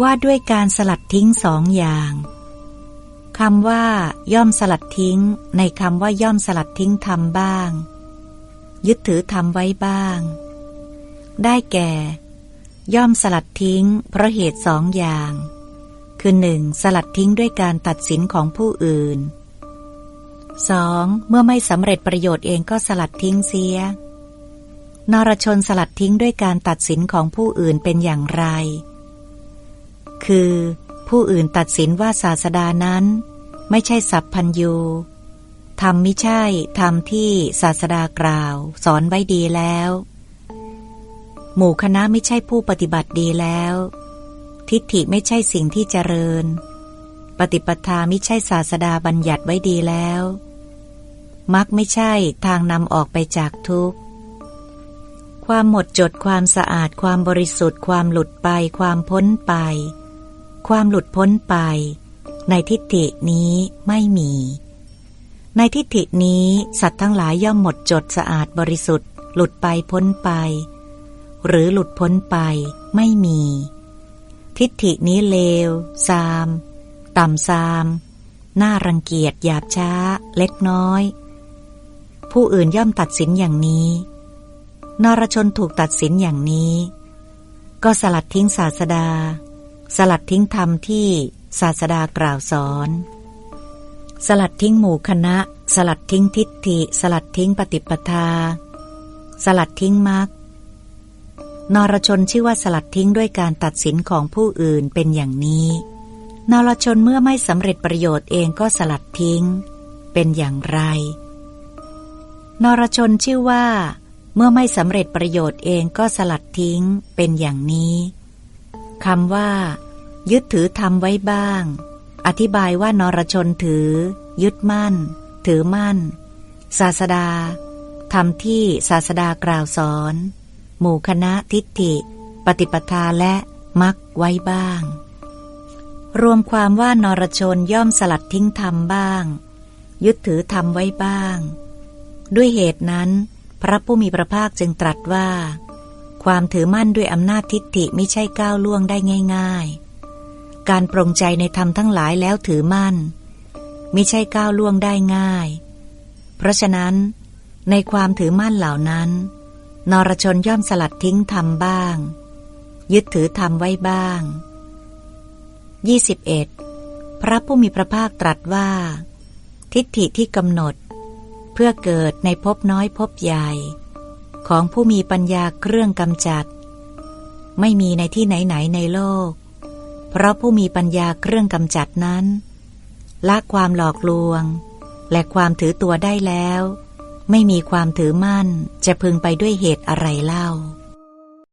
ว่าด้วยการสลัดทิ้งสองอย่างคำว่า ย่อมสลัดทิ้ง ในคำว่าย่อมสลัดทิ้งทำบ้าง ยึดถือทำไว้บ้าง ได้แก่ ย่อมสลัดทิ้ง เพราะเหตุสองอย่าง คือหนึ่งสลัดทิ้งด้วยการตัดสินของผู้อื่น 2. เมื่อไม่สำเร็จประโยชน์เองก็สลัดทิ้งเสียนรชนสลัดทิ้งด้วยการตัดสินของผู้อื่นเป็นอย่างไร คือ ผู้อื่นตัดสินว่าศาสดานั้น ไม่ใช่สัพพัญยูทำไม่ใช่ทำที่ศาสดากล่าว สอนไว้ดีแล้ว หมู่คณะไม่ใช่ผู้ปฏิบัติดีแล้ว ทิฏฐิไม่ใช่สิ่งที่เจริญ ปฏิปทาไม่ใช่ศาสดาบัญญัติไว้ดีแล้วมักไม่ใช่ทางนำออกไปจากทุกข์ ความหมดจดความสะอาดความบริสุทธิ์ความหลุดไปความพ้นไป ความหลุดพ้นไป ในทิฏฐินี้ไม่มี ในทิฏฐินี้สัตว์ทั้งหลายย่อมหมดจดสะอาดบริสุทธิ์ หลุดไปพ้นไป หรือหลุดพ้นไปไม่มี ทิฏฐินี้เลวซาม ต่ำซามน่ารังเกียจหยาบช้า เล็กน้อย ผู้อื่นย่อมตัดสินอย่างนี้นรชนถูกตัดสินอย่างนี้ ก็สลัดทิ้งศาสดา สลัดทิ้งธรรมที่ศาสดากล่าวสอน สลัดทิ้งหมู่คณะ สลัดทิ้งทิฏฐิ สลัดทิ้งปฏิปทา สลัดทิ้งมรรคนรชนชื่อว่าสลัดทิ้งด้วยการตัดสินของผู้อื่นเป็นอย่างนี้ นรชนเมื่อไม่สำเร็จประโยชน์เองก็สลัดทิ้ง เป็นอย่างไร นรชนชื่อว่า เมื่อไม่สำเร็จประโยชน์เองก็สลัดทิ้ง เป็นอย่างนี้ คำว่า ยึดถือทำไว้บ้าง อธิบายว่านรชนถือ ยึดมั่น ถือมั่น ศาสดาทำที่ศาสดากล่าวสอน หมู่คณะทิฏฐิ ปฏิปทาและมักไว้บ้าง รวมความว่านรชนย่อมสลัดทิ้งทำบ้าง ยึดถือทำไว้บ้าง ด้วยเหตุนั้น พระผู้มีพระภาคจึงตรัสว่า ความถือมั่นด้วยอำนาจทิฏฐิไม่ใช่ก้าวล่วงได้ง่าย ๆ การปรงใจในธรรมทั้งหลายแล้วถือมั่นไม่ใช่ก้าวล่วงได้ง่าย เพราะฉะนั้น ในความถือมั่นเหล่านั้น นรชนย่อมสลัดทิ้งธรรมบ้าง ยึดถือธรรมไว้บ้าง 21. พระผู้มีพระภาคตรัสว่า ทิฏฐิที่กำหนด เพื่อเกิดในภพน้อยภพใหญ่ ของผู้มีปัญญาเครื่องกำจัด ไม่มีในที่ไหนๆในโลก เพราะผู้มีปัญญาเครื่องกำจัดนั้นละความหลอกลวง และความถือตัวได้แล้ว ไม่มีความถือมั่นจะพึงไปด้วยเหตุอะไรเล่า